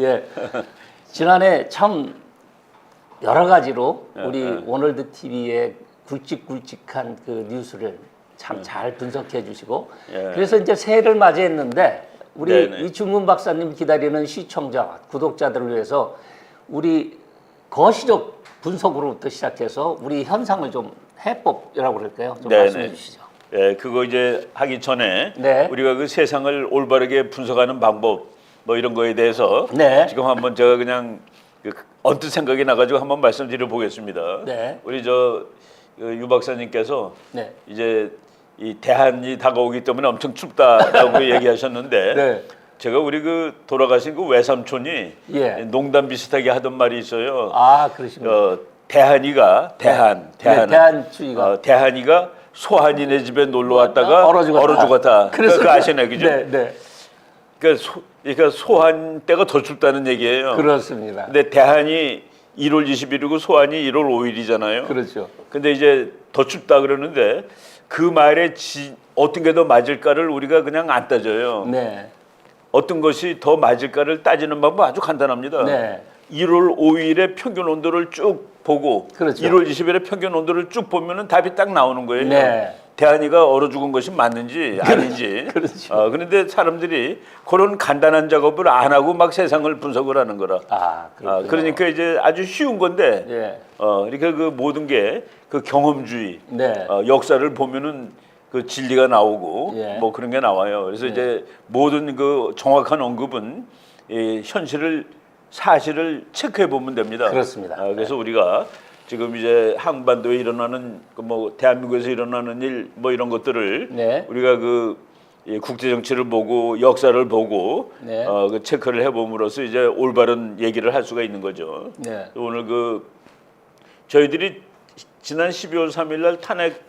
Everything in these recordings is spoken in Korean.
예. 지난해 참 여러 가지로 우리 예. 오늘드 TV의 굵직굵직한 그 뉴스를 참 잘 분석해 주시고 예. 그래서 이제 새해를 맞이했는데 우리 네네. 이충문 박사님 기다리는 시청자, 구독자들을 위해서 우리 거시적 분석으로부터 시작해서 우리 현상을 좀 해법이라고 그럴까요? 좀 네네. 말씀해 주시죠. 예, 그거 이제 하기 전에 네. 우리가 그 세상을 올바르게 분석하는 방법 뭐 이런 거에 대해서 네. 지금 한번 제가 그냥 그 언뜻 생각이 나가지고 한번 말씀드려 보겠습니다. 네. 우리 저그 유 박사님께서 네. 이제 이 대한이 다가오기 때문에 엄청 춥다라고 얘기하셨는데 네. 제가 우리 그 돌아가신 그 외삼촌이 예. 농담 비슷하게 하던 말이 있어요. 아, 그러시군요. 어, 대한이가 대한 대한 네, 대한주의가. 어, 대한이가 소한이네 집에 놀러 왔다가 얼어 죽었다. 얼어 죽었다. 그, 그 아시네 그죠? 네, 네. 그러니까, 소, 그러니까 소한 때가 더 춥다는 얘기예요. 그렇습니다. 근데 대한이 1월 20일이고 소한이 1월 5일이잖아요. 그렇죠. 근데 이제 더 춥다 그러는데 그 말에 지, 어떤 게 더 맞을까를 우리가 그냥 안 따져요. 네. 어떤 것이 더 맞을까를 따지는 방법 아주 간단합니다. 네. 1월 5일의 평균 온도를 쭉 보고 그렇죠. 1월 20일의 평균 온도를 쭉 보면은 답이 딱 나오는 거예요. 네. 대한이가 얼어 죽은 것이 맞는지 아닌지. 그렇죠. 어, 그런데 사람들이 그런 간단한 작업을 안 하고 막 세상을 분석을 하는 거라. 아, 아, 그렇군요. 그러니까 이제 아주 쉬운 건데 예. 어, 이렇게 그 모든 게 그 경험주의, 네. 어, 역사를 보면은 그 진리가 나오고 예. 뭐 그런 게 나와요. 그래서 이제 모든 그 정확한 언급은 이 현실을 사실을 체크해 보면 됩니다. 그렇습니다. 네. 아, 그래서 우리가 지금 이제 한반도에 일어나는 그뭐 대한민국에서 일어나는 일 뭐 이런 것들을 네. 우리가 그이 국제 정치를 보고 역사를 보고 네. 어, 그 체크를 해봄으로써 이제 올바른 얘기를 할 수가 있는 거죠. 네. 오늘 그 저희들이 지난 12월 3일 날 탄핵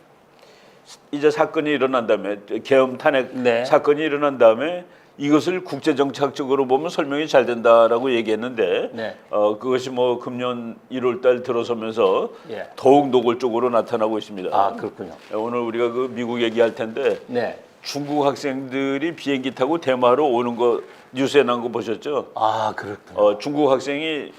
이제 사건이 일어난 다음에 계엄 탄핵 네. 사건이 일어난 다음에 이것을 국제 정착적으로 보면 설명이 잘 된다라고 얘기했는데 네. 어, 그것이 뭐 금년 1월 달 들어서면서 예. 더욱 노골적으로 나타나고 있습니다. 아, 그렇군요. 오늘 우리가 그 미국 얘기할 텐데 네. 중국 학생들이 비행기 타고 대마로 오는 거 뉴스에 난 거 보셨죠? 아, 그렇군요. 어, 중국 학생이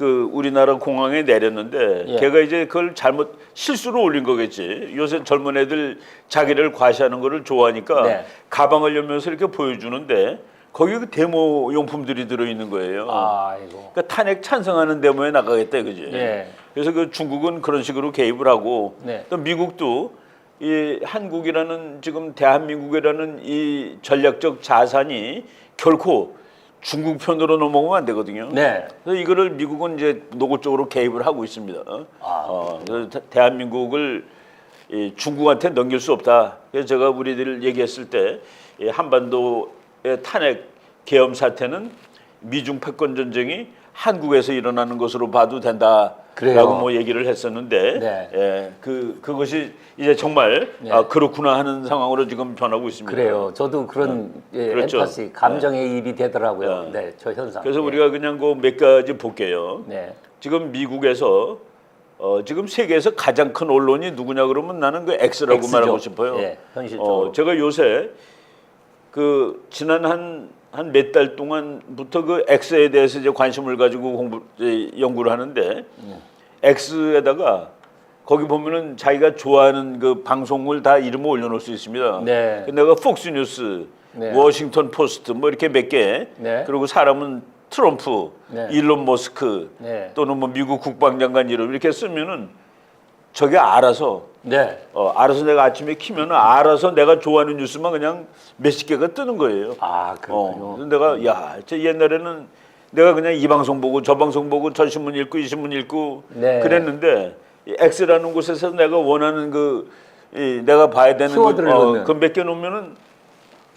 그 우리나라 공항에 내렸는데 예. 걔가 이제 그걸 잘못 실수로 올린 거겠지. 요새 젊은 애들 자기를 과시하는 거를 좋아하니까 네. 가방을 열면서 이렇게 보여주는데 거기 그 데모 용품들이 들어 있는 거예요. 아이고. 그러니까 탄핵 찬성하는 데모에 나가겠다 그지. 예. 그래서 그 중국은 그런 식으로 개입을 하고 네. 또 미국도 이 한국이라는 지금 대한민국이라는 이 전략적 자산이 결코 중국 편으로 넘어가면 안 되거든요. 네. 그래서 이거를 미국은 이제 노골적으로 개입을 하고 있습니다. 아, 어, 그래서 대- 대한민국을 이 중국한테 넘길 수 없다. 그래서 제가 우리들 얘기했을 때이 한반도의 탄핵 계엄 사태는 미중 패권 전쟁이 한국에서 일어나는 것으로 봐도 된다라고 그래요. 뭐 얘기를 했었는데, 네. 예, 그 그것이 이제 정말 네. 아, 그렇구나 하는 상황으로 지금 변하고 있습니다. 그래요. 저도 그런 예, 그렇죠. 엠파시, 감정의 입이 되더라고요. 네. 네, 저 현상. 그래서 예. 우리가 그냥 그 몇 가지 볼게요. 네. 지금 미국에서 어, 지금 세계에서 가장 큰 언론이 누구냐 그러면 나는 그 X라고 X죠. 말하고 싶어요. 예, 현실적으로. 어, 제가 요새 그 지난 한 한 몇 달 동안부터 그 X에 대해서 이제 관심을 가지고 공부 연구를 하는데 X에다가 거기 보면은 자기가 좋아하는 그 방송을 다 이름을 올려놓을 수 있습니다. 네. 근데 내가 폭스뉴스, 네. 워싱턴 포스트 뭐 이렇게 몇 개. 네. 그리고 사람은 트럼프, 네. 일론 머스크 네. 또는 뭐 미국 국방장관 이름 이렇게 쓰면은 저게 알아서 네. 어, 알아서 내가 아침에 키면은 알아서 내가 좋아하는 뉴스만 그냥 몇십 개가 뜨는 거예요. 아, 그렇군요. 어, 그래서 내가 야, 저 옛날에는 내가 그냥 이 방송 보고 저 방송 보고 저 신문 읽고 이 신문 읽고 네. 그랬는데 이 X라는 곳에서 내가 원하는 그 이, 내가 봐야 되는 키워드를 그, 넣으면. 그몇개 놓으면은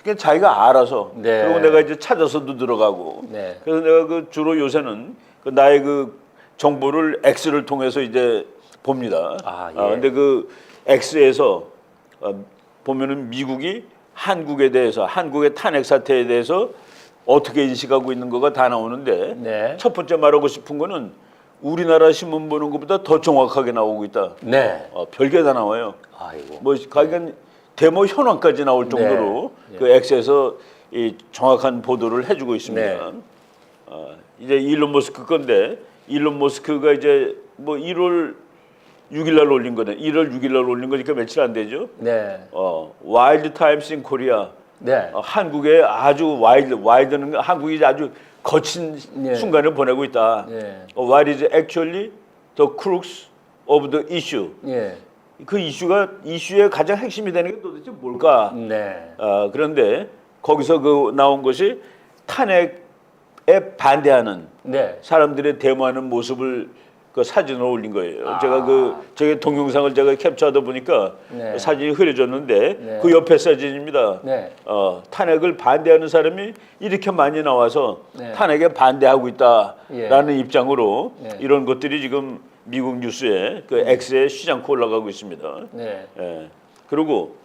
그냥 자기가 알아서 네. 그리고 내가 이제 찾아서도 들어가고 네. 그래서 내가 그 주로 요새는 그 나의 그 정보를 X를 통해서 이제 봅니다. 아, 예. 근데 그 X에서 어, 보면은 미국이 한국에 대해서 한국의 탄핵 사태에 대해서 어떻게 인식하고 있는 거가 다 나오는데 네. 첫 번째 말하고 싶은 거는 우리나라 신문 보는 것보다 더 정확하게 나오고 있다. 네. 어, 별게 다 나와요. 아이고. 뭐 가간 데모 현황까지 나올 정도로 네. 그 X에서 이 정확한 보도를 해주고 있습니다. 네. 어, 이제 일론 머스크 건데 일론 머스크가 이제 뭐 1월 6일 날 올린 거네. 1월 6일 날 올린 거니까 며칠 안 되죠. 네. 어, 와일드 타임스 인 코리아. 네. 어, 한국에 아주 와일드 와일드는 한국이 아주 거친 네. 순간을 보내고 있다. 네. 어, What is actually the crux of the issue? 예. 그 이슈가 이슈의 가장 핵심이 되는 게 도대체 뭘까? 네. 어, 그런데 거기서 그 나온 것이 탄핵에 반대하는 네. 사람들의 데모하는 모습을 그 사진을 올린 거예요. 아. 제가 그 저게 동영상을 제가 캡처하다 보니까 네. 사진이 흐려졌는데 네. 그 옆에 사진입니다. 네. 어, 탄핵을 반대하는 사람이 이렇게 많이 나와서 네. 탄핵에 반대하고 있다라는 입장으로 네. 이런 것들이 지금 미국 뉴스에 그 X에 시장코 올라가고 있습니다. 네. 예. 그리고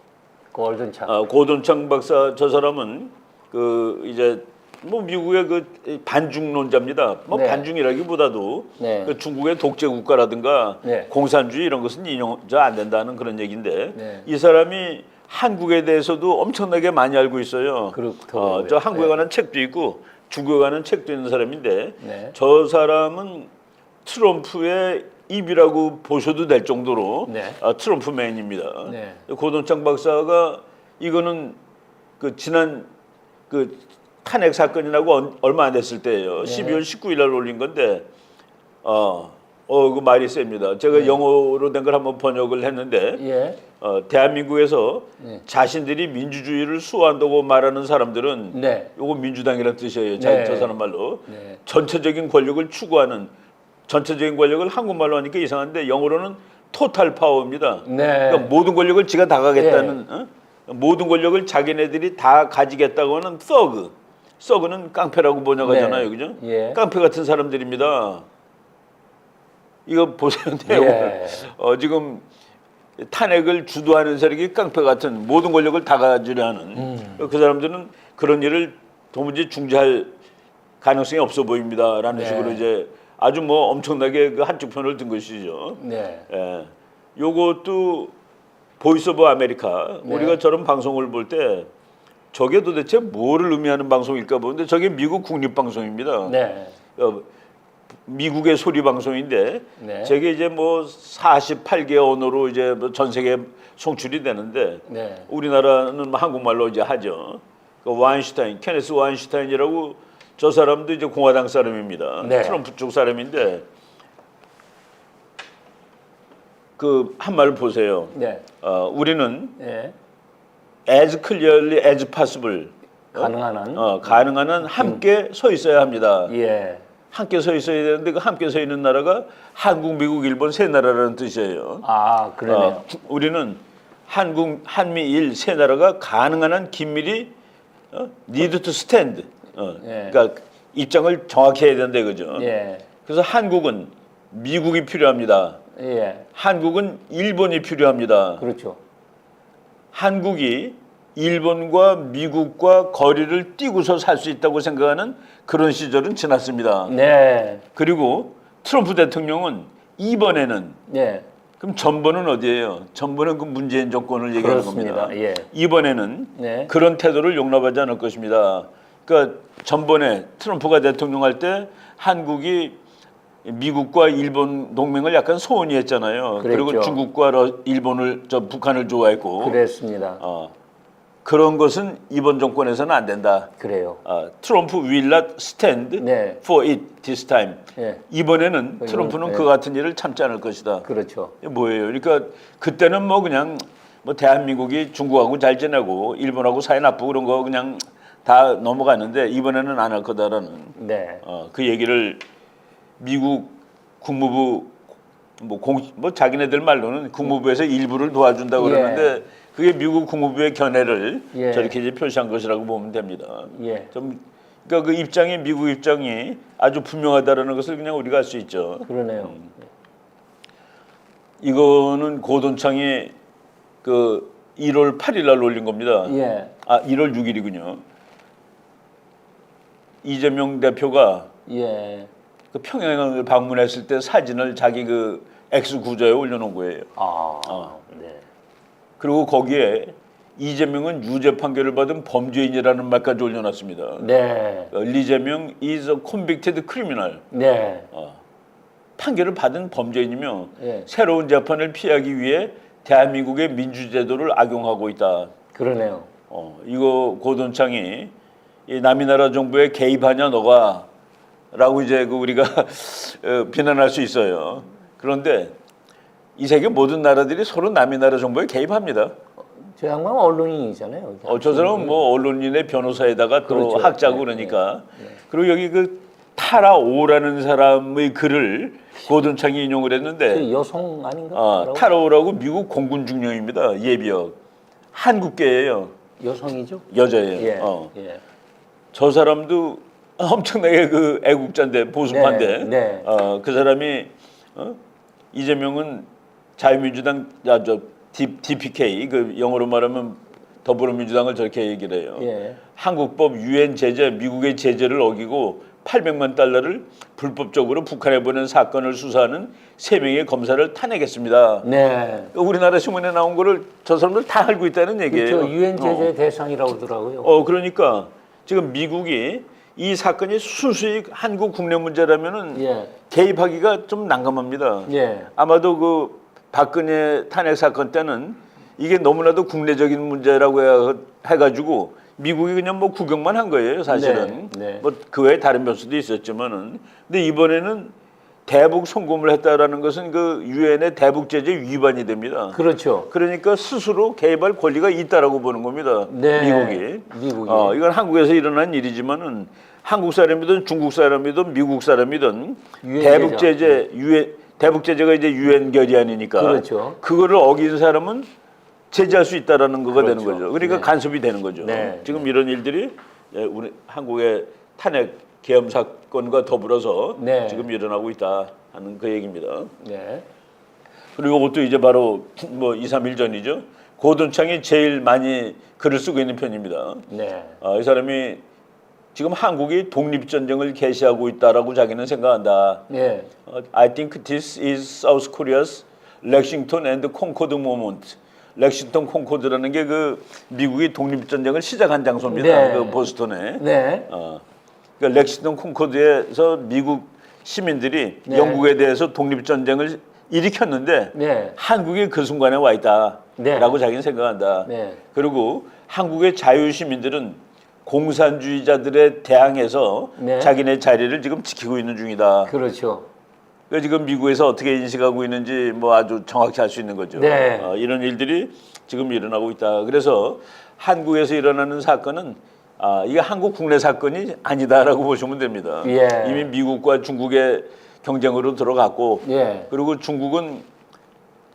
골든 차. 어, 고돈창 박사 저 사람은 그 이제 뭐 미국의 그 반중론자입니다. 뭐 네. 반중이라기보다도 네. 그 중국의 독재 국가라든가 네. 공산주의 이런 것은 인용저 안 된다는 그런 얘기인데 네. 이 사람이 한국에 대해서도 엄청나게 많이 알고 있어요. 어, 저 한국에 네. 관한 책도 있고 중국에 관한 책도 있는 사람인데 네. 저 사람은 트럼프의 입이라고 보셔도 될 정도로 네. 아, 트럼프맨입니다. 네. 고돈창 박사가 이거는 그 지난 그 탄핵 사건이 나고 얼- 얼마 안 됐을 때예요. 네. 12월 19일 날 올린 건데 어, 어, 그 말이 셉니다. 제가 네. 영어로 된 걸 한번 번역을 했는데 예. 어, 대한민국에서 네. 자신들이 민주주의를 수호한다고 말하는 사람들은 네. 요거 민주당이라는 뜻이에요. 자, 네. 저 사람 말로 네. 전체적인 권력을 추구하는 전체적인 권력을 한국말로 하니까 이상한데 영어로는 토탈 파워입니다. 네. 그러니까 모든 권력을 지가 다 가겠다는 어? 모든 권력을 자기네들이 다 가지겠다고 하는 서그. 서그는 깡패라고 번역하잖아요. 네. 그죠? 예. 깡패 같은 사람들입니다. 이거 보세요. 내용을. 예. 어, 지금 탄핵을 주도하는 세력이 깡패 같은 모든 권력을 다 가지려 하는 음. 그 사람들은 그런 일을 도무지 중지할 가능성이 없어 보입니다라는 네. 식으로 이제 아주 뭐 엄청나게 그 한쪽 편을 든 것이죠. 네. 예. 요것도 보이스 오브 아메리카 네. 우리가 저런 방송을 볼때 저게 도대체 뭐를 의미하는 방송일까 보는데 저게 미국 국립 방송입니다. 네. 어, 미국의 소리 방송인데 네. 저게 이제 뭐 48개 언어로 이제 뭐전 세계 송출이 되는데 네. 우리나라는 뭐 한국말로 이제 하죠. 그 와인슈타인, 케네스 와인슈타인이라고 저 사람도 이제 공화당 사람입니다. 네. 트럼프 쪽 사람인데 그 한 말 보세요. 네. 어, 우리는 예. As clearly as possible 가능한 한. 어, 가능한 한 함께 서 있어야 합니다. 예. 함께 서 있어야 되는데 그 함께 서 있는 나라가 한국, 미국, 일본 세 나라라는 뜻이에요. 아, 그러네요. 어, 우리는 한국, 한미 일 세 나라가 가능한 한 긴밀히 어, need to stand. 어, 예. 그러니까 입장을 정확히 해야 된다 그죠. 예. 그래서 한국은 미국이 필요합니다. 예. 한국은 일본이 필요합니다. 그렇죠. 한국이 일본과 미국과 거리를 띄고서 살 수 있다고 생각하는 그런 시절은 지났습니다. 네. 그리고 트럼프 대통령은 이번에는 예. 그럼 전번은 어디예요? 전번은 그 문재인 정권을 얘기하는 그렇습니다. 겁니다. 예. 이번에는 네. 그런 태도를 용납하지 않을 것입니다. 그러니까 전번에 트럼프가 대통령 할 때 한국이 미국과 일본 동맹을 약간 소원히 했잖아요. 그리고 그랬죠. 중국과 러- 일본을 저 북한을 좋아했고 그랬습니다. 어, 그런 것은 이번 정권에서는 안 된다. 그래요. 아, 트럼프 will not stand 네. for it this time. 예. 이번에는 이건, 트럼프는 네. 그 같은 일을 참지 않을 것이다. 그렇죠. 뭐예요? 그러니까 그때는 뭐 그냥 뭐 대한민국이 중국하고 잘 지내고 일본하고 사이 나쁘고 그런 거 그냥 다 넘어갔는데 이번에는 안 할 거다라는 네. 어, 그 얘기를 미국 국무부 뭐, 공, 뭐 자기네들 말로는 국무부에서 일부를 도와준다고 예. 그러는데 그게 미국 국무부의 견해를 예. 저렇게 이제 표시한 것이라고 보면 됩니다. 예. 좀 그러니까 그 입장이 미국 입장이 아주 분명하다라는 것을 그냥 우리가 알 수 있죠. 그러네요. 이거는 고돈창이 그 1월 8일 날 올린 겁니다. 예. 아 1월 6일이군요. 이재명 대표가 예. 그 평양을 방문했을 때 사진을 자기 그 X 구조에 올려놓은 거예요. 아. 어. 네. 그리고 거기에 이재명은 유죄 판결을 받은 범죄인이라는 말까지 올려놨습니다. 네. 어, 리재명 is a convicted criminal. 네. 어, 판결을 받은 범죄인이며 예. 새로운 재판을 피하기 위해 대한민국의 민주제도를 악용하고 있다. 그러네요. 어, 이거 고돈창이 이 남이 나라 정부에 개입하냐 너가 라고 이제 그 우리가 어, 비난할 수 있어요. 그런데 이 세계 모든 나라들이 서로 남이 나라 정부에 개입합니다. 저 양반 언론인이잖아요. 어, 저 사람은 뭐 언론인의 변호사에다가 또 그렇죠. 학자고 네, 그러니까 그리고 여기 그 타라오라는 사람의 글을 고돈창이 인용을 했는데 그 여성 아닌가? 어, 타라오라고 미국 공군 중령입니다 예비역 한국계예요 여성이죠? 여자예요. 예. 어. 예. 저 사람도 엄청나게 그 애국자인데 보수파인데 네, 네. 어, 그 사람이 어? 이재명은 자유민주당 야저 DPK 그 영어로 말하면 더불어민주당을 저렇게 얘기를 해요. 예. 한국법 유엔 제재 미국의 제재를 어기고 800만 달러를 불법적으로 북한에 보낸 사건을 수사하는 세 명의 검사를 탄핵했습니다. 네. 우리나라 신문에 나온 거를 저 사람들 다 알고 있다는 얘기예요. 그렇죠. 유엔 어. 제재 대상이라고 그러더라고요. 어 그러니까 지금 미국이 이 사건이 순수히 한국 국내 문제라면은 예. 개입하기가 좀 난감합니다. 예. 아마도 그 박근혜 탄핵 사건 때는 이게 너무나도 국내적인 문제라고 해- 해가지고 미국이 그냥 뭐 구경만 한 거예요, 사실은. 네, 네. 뭐그 외에 다른 변수도 있었지만은. 근데 이번에는 대북 송금을 했다라는 것은 그 유엔의 대북 제재 위반이 됩니다. 그렇죠. 그러니까 스스로 개입할 권리가 있다라고 보는 겁니다. 네. 미국이. 미국이. 어, 이건 한국에서 일어난 일이지만은 한국 사람이든 중국 사람이든 미국 사람이든 유엔 대북 제재. 유엔 대북 제재가 이제 유엔 결의안이니까 그렇죠. 그거를 어긴 사람은 제재할 수 있다라는 거가 되는 그렇죠. 거죠. 그러니까 네. 간섭이 되는 거죠. 네. 지금 이런 일들이 예, 우리 한국의 탄핵 계엄 사건과 더불어서 네. 지금 일어나고 있다 하는 그 얘기입니다. 네. 그리고 그것도 이제 바로 뭐 2, 3일 전이죠. 고돈창이 제일 많이 글을 쓰고 있는 편입니다. 네. 아, 이 사람이 지금 한국이 독립전쟁을 개시하고 있다라고 자기는 생각한다. 예. 어, I think this is South Korea's Lexington and Concord moment. 렉싱턴 콩코드라는 게 그 미국이 독립전쟁을 시작한 장소입니다. 네. 그 보스턴에. 네. 어, 그러니까 렉싱턴 콩코드에서 미국 시민들이 네. 영국에 대해서 독립전쟁을 일으켰는데 네. 한국이 그 순간에 와 있다라고 네. 자기는 생각한다. 네. 그리고 한국의 자유 시민들은 공산주의자들에 대항해서 네. 자기네 자리를 지금 지키고 있는 중이다. 그렇죠. 그 지금 미국에서 어떻게 인식하고 있는지 뭐 아주 정확히 알 수 있는 거죠. 네. 어, 이런 일들이 지금 일어나고 있다. 그래서 한국에서 일어나는 사건은 아, 이게 한국 국내 사건이 아니다라고 보시면 됩니다. 예. 이미 미국과 중국의 경쟁으로 들어갔고 예. 그리고 중국은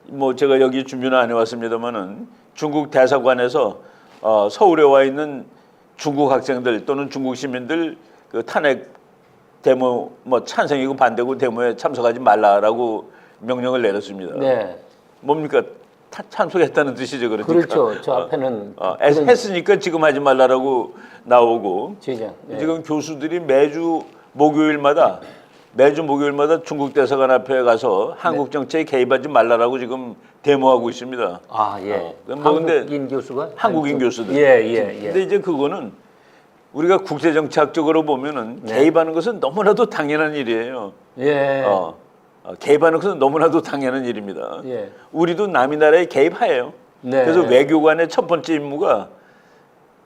뭐 제가 여기 준비는 안 해왔습니다만은 중국 대사관에서 어, 서울에 와 있는 중국 학생들 또는 중국 시민들 그 탄핵 데모 뭐 찬성이고 반대고 데모에 참석하지 말라라고 명령을 내렸습니다. 네. 뭡니까 타- 참석했다는 뜻이죠, 그러니까. 그렇죠. 저 앞에는 어, 했- 그런 했으니까 지금 하지 말라라고 나오고 제장. 네. 지금 교수들이 매주 목요일마다 매주 목요일마다 중국 대사관 앞에 가서 한국 정치에 개입하지 말라라고 지금 데모하고 있습니다. 아 예. 어, 뭐 근데 한국인 교수가 한국인 교수들. 예, 예, 예. 근데 이제 그거는 우리가 국제 정치학적으로 보면은 네. 개입하는 것은 너무나도 당연한 일이에요. 예. 어, 어, 개입하는 것은 너무나도 당연한 일입니다. 예. 우리도 남의 나라에 개입해요. 네. 그래서 외교관의 첫 번째 임무가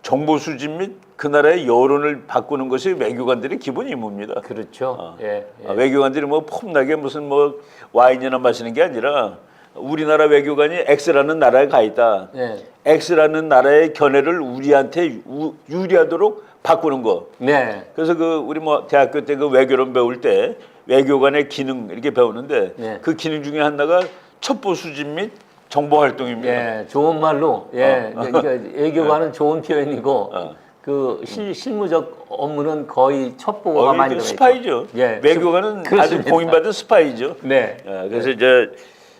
정보 수집 및 그 나라의 여론을 바꾸는 것이 외교관들의 기본 임무입니다. 그렇죠. 어. 예. 예. 아, 외교관들이 뭐 폼나게 무슨 뭐 와인이나 마시는 게 아니라 우리나라 외교관이 X라는 나라에 가 있다. 예. X라는 나라의 견해를 우리한테 유, 유리하도록 바꾸는 거. 네. 그래서 그 우리 뭐 대학교 때 그 외교론 배울 때 외교관의 기능 이렇게 배우는데 네. 그 기능 중에 하나가 첩보 수집 및 정보 활동입니다. 예, 좋은 말로 예, 어. 그러니까 애교가는 좋은 표현이고 어. 그 실, 실무적 업무는 거의 첩보가 어, 많이 이게 들어있죠. 스파이죠. 예, 외교관은 아주 그렇습니다. 공인받은 스파이죠. 네, 예, 그래서 이제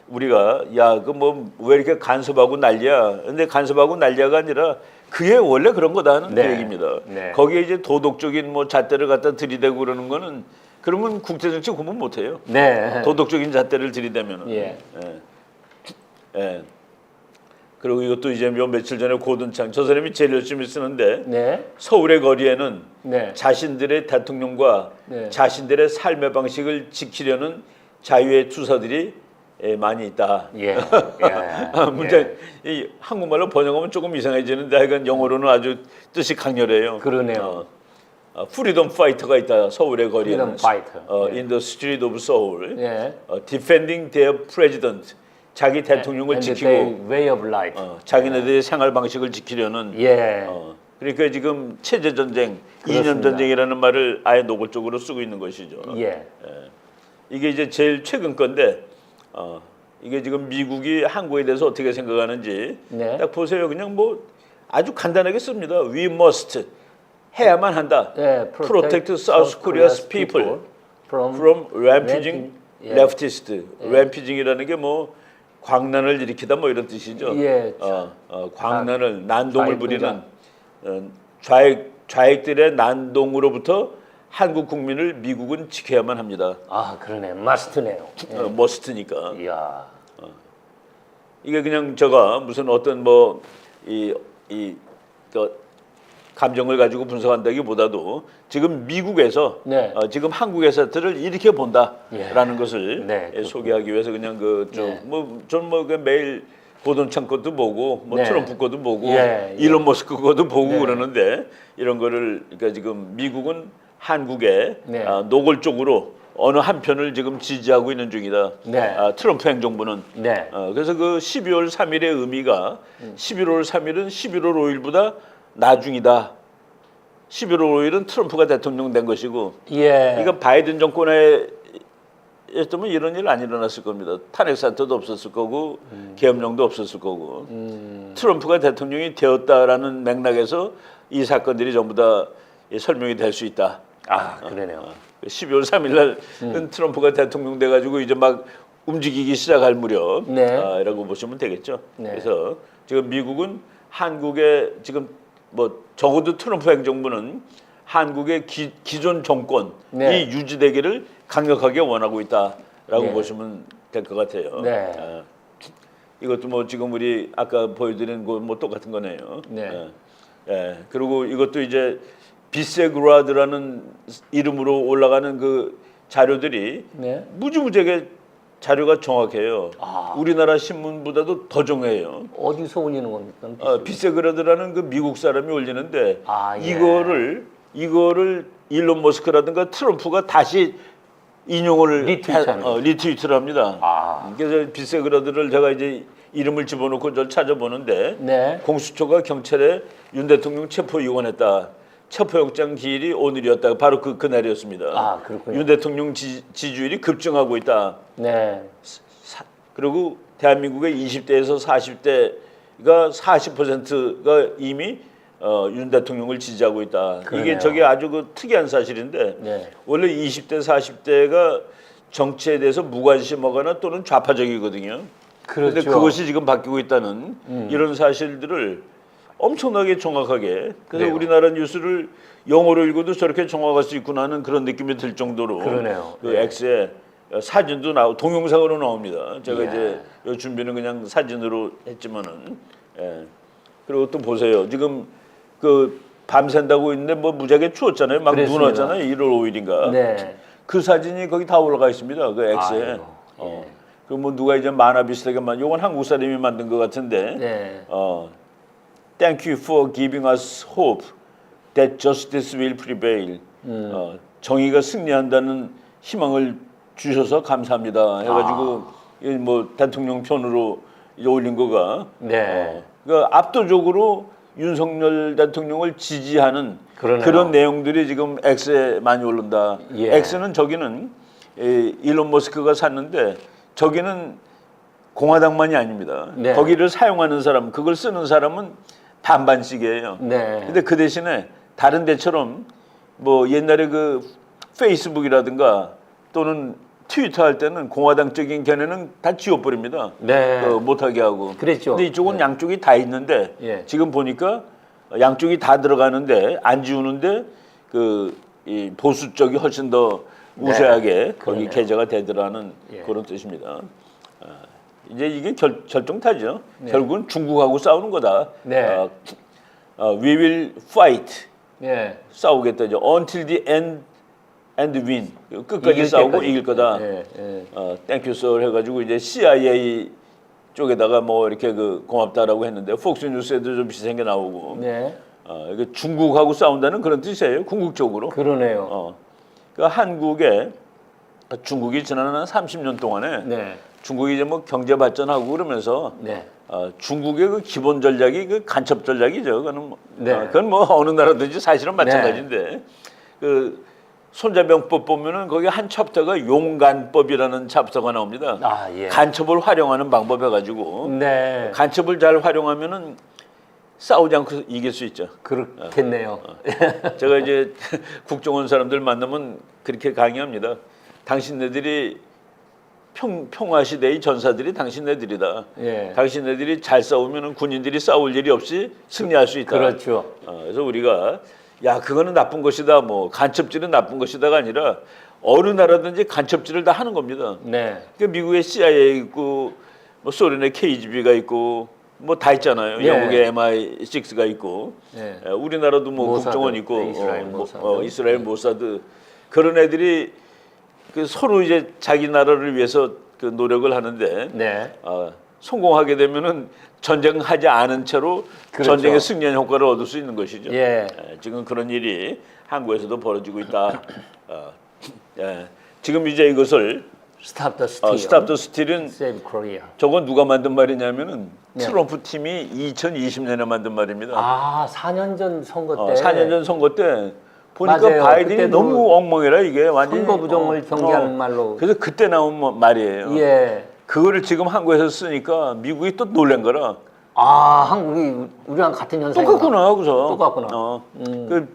우리가 야 그 뭐 왜 이렇게 간섭하고 난리야? 근데 간섭하고 난리가 아니라 그게 원래 그런 거다는 네. 그 얘기입니다. 네. 거기에 이제 도덕적인 뭐 잣대를 갖다 들이대고 그러는 거는 그러면 국제정치 공부 못 해요. 네, 도덕적인 잣대를 들이대면은. 예. 예. 예. 그리고 이것도 이제 몇 며칠 전에 고든창 저 사람이 제일 열심히 쓰는데 네. 서울의 거리에는 네. 자신들의 대통령과 네. 자신들의 삶의 방식을 지키려는 자유의 투사들이 예, 많이 있다. 예. 예. 아, 문제 이 한국말로 번역하면 조금 이상해지는데 하여간 영어로는 아주 뜻이 강렬해요. 그러네요. 어, 프리덤 파이터가 있다. 서울의 거리에는. Freedom fighter. 어, 예. in the street of Seoul. 예. 어, defending their president. 자기 대통령을 And 지키고 their way of life. 어, 자기네들의 생활 방식을 지키려는 예. 어, 그러니까 지금 체제 전쟁, 그렇습니다. 이념 전쟁이라는 말을 아예 노골적으로 쓰고 있는 것이죠. 예. 이게 이제 제일 최근 건데 어, 이게 지금 미국이 한국에 대해서 어떻게 생각하는지 네. 딱 보세요. 그냥 뭐 아주 간단하게 씁니다. We must 해야만 한다. 예. Protect South Korea's people from, from rampaging 예. leftist. rampaging이라는 게뭐 광란을 일으키다 뭐 이런 뜻이죠. 예, 어, 어, 광란을 난동을 좌익 부리는 어, 좌익 좌익들의 난동으로부터 한국 국민을 미국은 지켜야만 합니다. 아, 그러네. 마스트네요. 어, 머스트니까. 이야. 이게 그냥 제가 무슨 어떤 뭐 뭐이이 감정을 가지고 분석한다기보다도 지금 미국에서 네. 어, 지금 한국 회사들을 이렇게 본다라는 것을 네, 예, 소개하기 위해서 그냥 그 네. 그좀뭐전뭐 그 매일 고돈창 것도 보고 뭐 네. 트럼프 것도 보고 예, 예. 일론 머스크 것도 보고 네. 그러는데 이런 거를 그러니까 지금 미국은 한국에 네. 아, 노골적으로 어느 한 편을 지금 지지하고 있는 중이다. 네. 아, 트럼프 행정부는 네. 어, 그래서 그 12월 3일의 의미가 11월 3일은 11월 5일보다 나중이다. 11월 5일은 트럼프가 대통령 된 것이고 예. 이거 바이든 정권에 였다면 이런 일 안 일어났을 겁니다. 탄핵 사태도 없었을 거고 계엄령도 없었을 거고 음, 트럼프가 대통령이 되었다라는 맥락에서 이 사건들이 전부 다이 설명이 될 수 있다. 아, 그러네요. 12월 3일 날은 트럼프가 대통령 돼 가지고 이제 막 움직이기 시작할 무렵 네. 아, 라고 보시면 되겠죠. 네. 그래서 지금 미국은 한국의 지금 뭐 적어도 트럼프 행정부는 한국의 기, 기존 정권이 네. 유지되기를 강력하게 원하고 있다라고 네. 보시면 될 것 같아요. 네. 아, 이것도 뭐 지금 우리 아까 보여드린 거뭐 똑같은 거네요. 네. 예. 예. 그리고 이것도 이제 비세그라드라는 이름으로 올라가는 그 자료들이 네. 무지무지하게 자료가 정확해요. 아. 우리나라 신문보다도 더 정해요. 어디서 올리는 겁니까? 어, 비세그라드라는 그 미국 사람이 올리는데 아, 예. 이거를 이거를 일론 머스크라든가 트럼프가 다시 인용을 리트윗하는 해- 어, 리트윗을 합니다. 아. 그래서 비세그라드를 제가 이제 이름을 집어넣고 저 찾아보는데 네. 공수처가 경찰에 윤 대통령 체포 요원했다. 체포영장 기일이 오늘이었다. 바로 그 그날이었습니다. 아, 그렇군요. 윤 대통령 지, 지지율이 급증하고 있다. 네. 사- 그리고 대한민국의 20대에서 40대가 40%가 이미 어, 윤 대통령을 지지하고 있다. 그러네요. 이게 저게 아주 그 특이한 사실인데 네. 원래 20대 40대가 정치에 대해서 무관심하거나 또는 좌파적이거든요. 그렇죠. 음. 근데 그것이 지금 바뀌고 있다는 이런 사실들을 엄청나게 정확하게 그래서 네. 우리나라 뉴스를 영어로 읽어도 저렇게 정확할 수 있구나 하는 그런 느낌이 들 정도로 그러네요. 그 네. X에 사진도 나오 동영상으로 나옵니다. 제가 이야. 이제 요 준비는 그냥 사진으로 했지만은 예. 그리고 또 보세요. 지금 그 밤샌다고 있는데 뭐 무지하게 추웠잖아요. 막 눈 그랬습니다. 왔잖아요. 1월 5일인가. 네. 그 사진이 거기 다 올라가 있습니다. 그. 아이고, 어. 예. 그뭐 누가 이제 만화 비슷하게 만 요건 한국 사람이 만든 것 같은데. 네. 어. Thank you for giving us hope that justice will prevail. 음. 어, 정의가 승리한다는 희망을 주셔서 감사합니다. 해가지고 아. 이뭐 대통령 편으로 이제 올린 거가 네. 어, 그러니까 압도적으로 윤석열 대통령을 지지하는 그러네요. 그런 내용들이 지금 X에 많이 오른다. 예. X는 저기는 에, 일론 머스크가 샀는데 저기는 공화당만이 아닙니다. 네. 거기를 사용하는 사람, 그걸 쓰는 사람은 반반씩이에요. 네. 근데 그 대신에 다른 데처럼 뭐 옛날에 그 페이스북이라든가 또는 트위터 할 때는 공화당적인 견해는 다 지워버립니다. 네. 어, 못하게 하고. 그랬죠. 근데 이쪽은 양쪽이 다 있는데 예. 지금 보니까 양쪽이 다 들어가는데 안 지우는데 그 이 보수 쪽이 훨씬 더 우세하게 거기 네. 그러네요. 게재가 되더라는 예. 그런 뜻입니다. 아, 이제 이게 결, 결정타죠. 네. 결국은 중국하고 싸우는 거다. 네. 어, 어, we will fight. 예. 싸우겠다죠. Until the end and win. 끝까지 싸우고 때까지. 이길 거다. 예, 예. 어, 땡큐 썰 해가지고 이제 CIA 쪽에다가 뭐 이렇게 그 고맙다라고 했는데 폭스 뉴스에도 좀 비슷한 게 나오고 네. 어, 이게 중국하고 싸운다는 그런 뜻이에요. 궁극적으로. 그러네요. 어, 그 한국에 중국이 지난 한 30년 동안에 네. 중국이 이제 뭐 경제 발전하고 그러면서 네. 어, 중국의 그 기본 전략이 그 간첩 전략이죠. 그거는 뭐, 네. 어, 그건 뭐 어느 나라든지 사실은 마찬가지인데 그 손자병법 보면은 거기 한 챕터가 용간법이라는 챕터가 나옵니다. 아, 예. 간첩을 활용하는 방법 해가지고 네. 간첩을 잘 활용하면은 싸우지 않고 이길 수 있죠. 그렇겠네요. 제가 이제 국정원 사람들 만나면 그렇게 강의합니다. 당신네들이 평, 평화 시대의 전사들이 당신네들이다. 예. 당신네들이 잘 싸우면 군인들이 싸울 일이 없이 승리할 수 있다. 그렇죠. 어, 그래서 우리가 야 그거는 나쁜 것이다. 뭐 간첩질은 나쁜 것이다가 아니라 어느 나라든지 간첩질을 다 하는 겁니다. 네. 그 미국의 CIA 있고 뭐 소련의 KGB가 있고 뭐 다 있잖아요. 예. 영국의 MI6가 있고 네. 에, 우리나라도 뭐 모사드, 국정원 있고 네, 이스라엘 어, 뭐, 모사드. 어, 이스라엘 모사드 그런 애들이 그 서로 이제 자기 나라를 위해서 그 노력을 하는데 네. 어, 성공하게 되면은 전쟁하지 않은 채로 그렇죠. 전쟁의 승리한 효과를 얻을 수 있는 것이죠. 예. 에, 지금 그런 일이 한국에서도 벌어지고 있다. 어, 예. 지금 이제 이것을 스탑 더 스틸. 어, 스탑 더 스틸은 세이브 코리아. 저건 누가 만든 말이냐면은 네. 트럼프 팀이 2020년에 만든 말입니다. 아, 4년 전 선거 때 어, 4년 전 선거 때 보니까 맞아요. 바이든이 그때도 너무 엉망이라 이게 완전히 선거 부정을 어, 경계하는 어. 말로. 그래서 그때 나온 뭐- 말이에요. 예. 그거를 지금 한국에서 쓰니까 미국이 또 놀란 거라. 아, 한국이 우리랑 같은 현상이 똑같구나 하고서. 똑같구나. 어. 음. 그,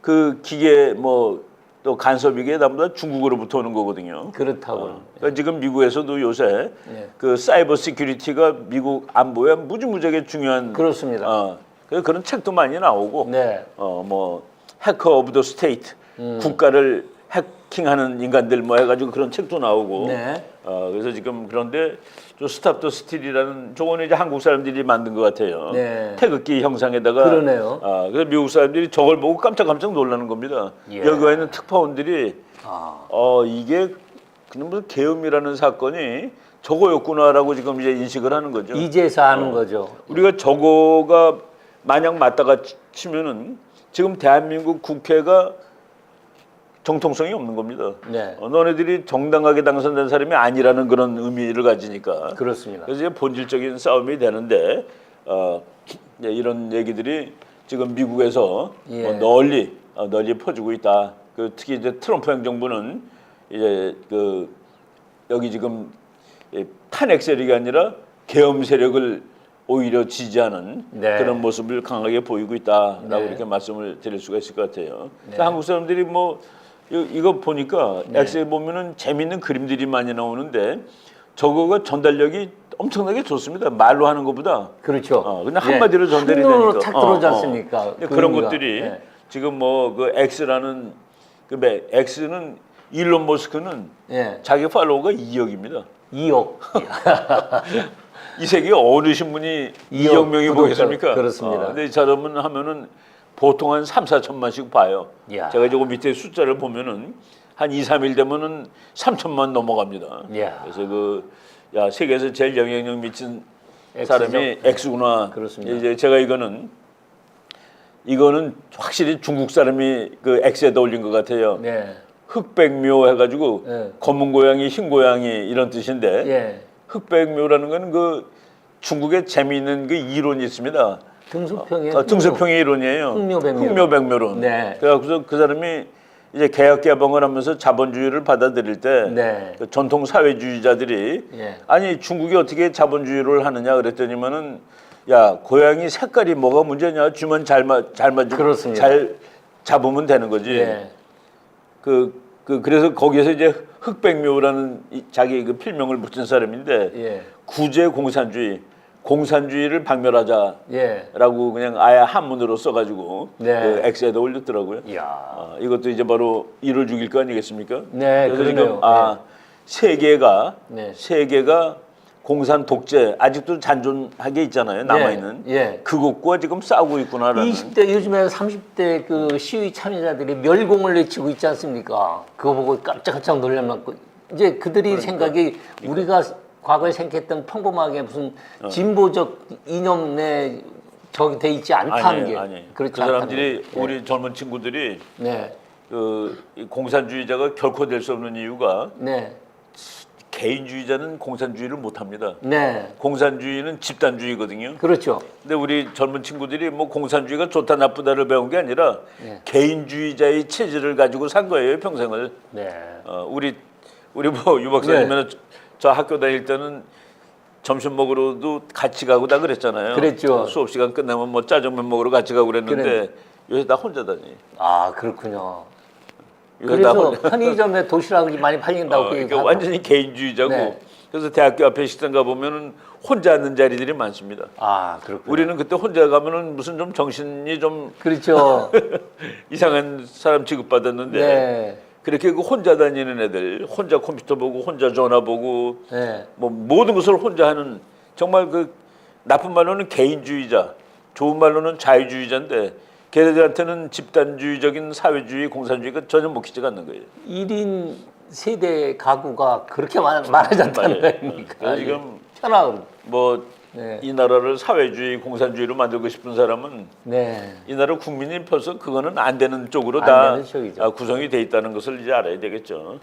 그 기계 뭐 또 간섭 이게 전부 다 중국으로부터 오는 거거든요. 그렇다고. 어. 그러니까 지금 미국에서도 요새 예. 그 사이버 시큐리티가 미국 안보에 무지무지하게 중요한 그렇습니다. 어, 그래서 그런 책도 많이 나오고 네. 어 뭐 해커 오브 더 스테이트 음. 국가를 해킹하는 인간들 뭐 해가지고 그런 책도 나오고 네. 어 그래서 지금 그런데 저 스탑 더 스틸이라는 저거는 이제 한국 사람들이 만든 것 같아요. 네. 태극기 형상에다가 그러네요. 아 그래서 미국 사람들이 저걸 보고 깜짝깜짝 놀라는 겁니다. 예. 여기 와 있는 특파원들이 아. 어 이게 그냥 무슨 계엄이라는 사건이 저거였구나라고 지금 이제 인식을 하는 거죠. 이제서 아는 거죠. 우리가 저거가 만약 맞다가 치- 치면은 지금 대한민국 국회가 정통성이 없는 겁니다. 네. 어, 너네들이 정당하게 당선된 사람이 아니라는 그런 의미를 가지니까. 그렇습니다. 그래서 이제 본질적인 싸움이 되는데 어, 이런 얘기들이 지금 미국에서 예. 뭐 널리 어, 널리 퍼지고 있다. 그 특히 이제 트럼프 행정부는 이제 그 여기 지금 이 탄핵 세력이 아니라 계엄 세력을 오히려 지지하는 네. 그런 모습을 강하게 보이고 있다라고 네. 이렇게 말씀을 드릴 수가 있을 것 같아요. 그러니까 한국 사람들이 뭐 이- 이거 보니까 네. 엑스에 보면은 재밌는 그림들이 많이 나오는데 저거가 전달력이 엄청나게 좋습니다. 말로 하는 것보다 그렇죠. 어, 그냥 한마디로 전달이 한눈으로 되니까. 탁 들어오지 어, 어. 않습니까? 근데 그 그런 의미가. 것들이 네. 지금 뭐 그 X라는 그 매- X는 일론 머스크는 예. 자기 팔로워가 2억입니다. 2억. 이 세계 어느 신문이 2억 2억 명이 구독자, 보겠습니까? 그렇습니다. 어, 근데 이 사람은 하면은 보통 한 3, 4천만씩 봐요. 이야. 제가 저거 밑에 숫자를 보면은 한 2, 3일 되면은 3천만 넘어갑니다. 이야. 그래서 그 야, 세계에서 제일 영향력 미친 X죠. 사람이 X구나. 그렇습니다. 이제 제가 이거는 이거는 확실히 중국 사람이 그 X에다 올린 것 같아요. 네. 흑백묘 해가지고 네. 검은 고양이, 흰 고양이 이런 뜻인데 예. 흑백묘라는 거는 그 중국에 재미있는 그 이론이 있습니다. 등소평의 어, 등소평의 이론이에요. 흑묘백묘. 흑묘백묘론. 네. 그래서 그 사람이 이제 개혁 개방을 하면서 자본주의를 받아들일 때 네. 그 전통 사회주의자들이 예. 아니 중국이 어떻게 자본주의를 하느냐 그랬더니만은 야 고양이 색깔이 뭐가 문제냐 주면 잘맞잘 맞고. 잘 잡으면 되는 거지. 예. 그, 그 그래서 거기에서 이제 흑백묘라는 이- 자기 그 필명을 붙인 사람인데 예. 구제 공산주의 공산주의를 박멸하자라고 예. 그냥 아예 한문으로 써가지고 네. 그 엑스에다 올렸더라고요. 이야. 아, 이것도 이제 바로 일을 죽일 거 아니겠습니까? 네, 그러네요. 지금 아 세계가 네. 세계가 공산 독재 아직도 잔존하게 있잖아요 남아 있는 예. 그것과 지금 싸우고 있구나라는 20대 요즘에 30대 그 시위 참여자들이 멸공을 외치고 있지 않습니까? 그거 보고 깜짝깜짝 놀라면 이제 그들이 그러니까. 생각이 우리가 과거에 생각했던 평범하게 무슨 어. 진보적 이념 내 저기 돼 있지 않다는 아니에요, 게 아니에요. 그렇지 그 사람들이 않다는 게. 우리 젊은 친구들이 네, 그이 공산주의자가 결코 될 수 없는 이유가 네, 개인주의자는 공산주의를 못합니다. 네, 공산주의는 집단주의거든요. 그렇죠. 근데 우리 젊은 친구들이 뭐 공산주의가 좋다 나쁘다를 배운 게 아니라 네. 개인주의자의 체질을 가지고 산 거예요 평생을. 네, 어, 우리 우리 뭐 유 박사님은 네. 저 학교 다닐 때는 점심 먹으러도 같이 가고 다 그랬잖아요. 그랬죠. 수업 시간 끝나면 뭐 짜장면 먹으러 같이 가고 그랬는데 그래. 요새 다 혼자 다니. 아 그렇군요. 그래서. 편의점에 도시락이 많이 팔린다고 어, 그 그러니까 얘기하고. 완전히 개인주의자고. 네. 그래서 대학교 앞에 식당 가 보면은 혼자 앉는 자리들이 많습니다. 아 그렇군요. 우리는 그때 혼자 가면은 무슨 좀 정신이 좀 그렇죠. 이상한 사람 취급받았는데 네, 그렇게 그 혼자 다니는 애들, 혼자 컴퓨터 보고 혼자 전화 보고 네. 뭐 모든 것을 혼자 하는 정말 그 나쁜 말로는 개인주의자, 좋은 말로는 자유주의자인데 걔네들한테는 집단주의적인 사회주의, 공산주의가 전혀 먹히지가 않는 거예요. 1인 세대 가구가 그렇게 많, 많아졌다는 맞아요. 거니까 그래서 지금 편하고 뭐이 네. 나라를 사회주의, 공산주의로 만들고 싶은 사람은 네. 이 나라 국민이 벌써 그거는 안 되는 쪽으로 안 다 되는 쪽이죠. 아, 구성이 돼 있다는 것을 이제 알아야 되겠죠.